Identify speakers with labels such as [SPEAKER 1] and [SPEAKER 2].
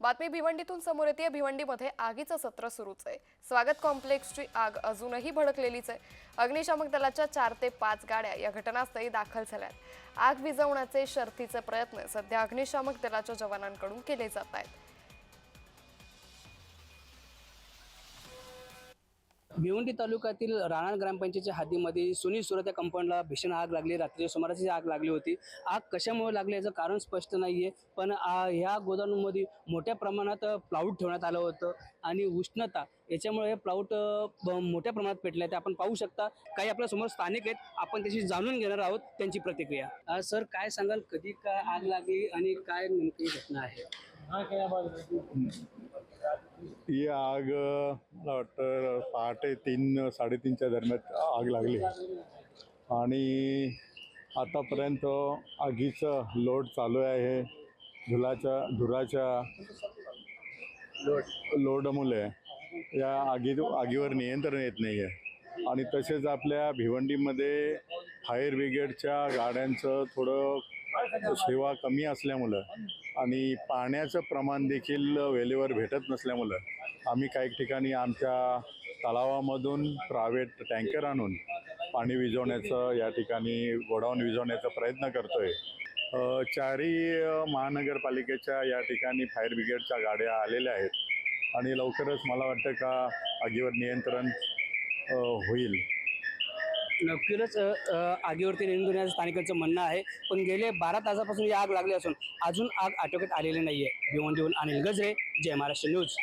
[SPEAKER 1] बातमी भिवंडीतून समोर येते. भिवंडीमध्ये आगीचं सत्र सुरूच आहे. स्वागत कॉम्प्लेक्सची आग अजूनही भडकलेलीच आहे. अग्निशामक दलाच्या चार ते पाच गाड्या या घटनास्थळी दाखल झाल्यात. आग विझवण्याचे शर्थीचे प्रयत्न सध्या अग्निशामक दलाच्या जवानांकडून केले जात आहेत.
[SPEAKER 2] भिवंडी तालुक्यातील राणा ग्रामपंचायतीच्या हद्दीमध्ये सुनील सुरत या कंपाऊंडला भीषण आग लागली. रात्रीच्या सुमारास ही आग लागली होती. आग कशामुळे लागली याचं कारण स्पष्ट नाही आहे पण ह्या गोदामामध्ये मोठ्या प्रमाणात प्लाऊट ठेवण्यात आलं होतं. आणि उष्णता याच्यामुळे हे प्लाऊट मोठ्या प्रमाणात पेटले ते आपण पाहू शकता काही आपल्यासमोर स्थानिक आहेत. आपण त्याची जाणून घेणार आहोत त्यांची प्रतिक्रिया. सर काय सांगाल? कधी काय आग लागली आणि काय नेमकी घटना आहे?
[SPEAKER 3] ही आग मला वाटतं पहाटे तीन साडेतीनच्या दरम्यान आग लागली. आणि आतापर्यंत आगीचं लोड चालू आहे. धुलाच्या धुराच्या लोडमुळे या आगी आगीवर नियंत्रण येत नाही आहे आणि तसेच आपल्या भिवंडीमध्ये फायर ब्रिगेडच्या गाड्यांचं थोडं सेवा कमी असल्यामुळं आणि पाण्याचं प्रमाण देखील वेळेवर भेटत नसल्यामुळं आम्ही काही ठिकाणी आमच्या तलावामधून प्रायव्हेट टँकर आणून पाणी विजवण्याचं या ठिकाणी गोडाऊन विझवण्याचा प्रयत्न करतोय. आहे चारही महानगरपालिकेच्या या ठिकाणी फायर ब्रिगेडच्या गाड्या आलेल्या आहेत. आणि लवकरच मला वाटतं का आगीवर नियंत्रण होईल.
[SPEAKER 2] नक्कीच आगीवरती नियंत्रण येण्याचं स्थानिकांचं म्हणणं आहे. पण गेले बारा तासापासून ही आग लागली असून अजून आग आटोक्यात आलेली नाही आहे भिवंडीहून अनिल गजरे जय महाराष्ट्र न्यूज.